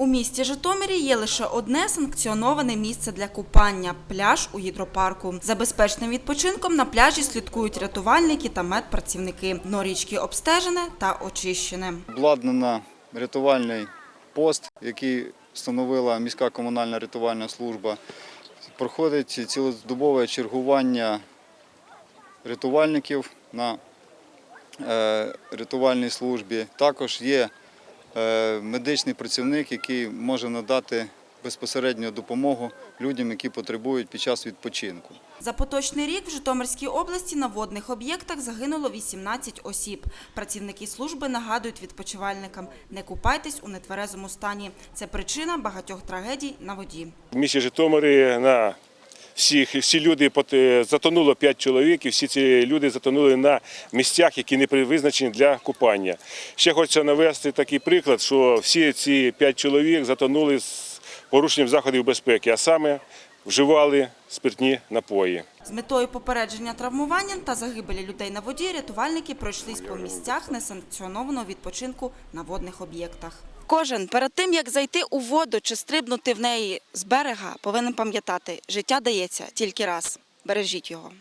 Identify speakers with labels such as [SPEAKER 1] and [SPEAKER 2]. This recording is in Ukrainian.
[SPEAKER 1] У місті Житомирі є лише одне санкціоноване місце для купання – пляж у гідропарку. За безпечним відпочинком на пляжі слідкують рятувальники та медпрацівники. Дно річки обстежене та очищене.
[SPEAKER 2] Обладнано рятувальний пост, який встановила міська комунальна рятувальна служба. Проходить цілодобове чергування рятувальників на е, рятувальній службі. Також є медичний працівник, який може надати безпосередню допомогу людям, які потребують під час відпочинку.
[SPEAKER 1] За поточний рік в Житомирській області на водних об'єктах загинуло 18 осіб. Працівники служби нагадують відпочивальникам – не купайтесь у нетверезому стані. Це причина багатьох трагедій на воді.
[SPEAKER 3] В місті Житомирі на всіх всі люди пот- затонуло 5 чоловік, і всі ці люди затонули на місцях, які не визначені для купання. Ще хочеться навести такий приклад, що всі ці 5 чоловік затонули з порушенням заходів безпеки, а саме вживали спиртні напої.
[SPEAKER 1] З метою попередження травмування та загибелі людей на воді рятувальники пройшлись по місцях несанкціонованого відпочинку на водних об'єктах. Кожен перед тим, як зайти у воду чи стрибнути в неї з берега, повинен пам'ятати, життя дається тільки раз. Бережіть його.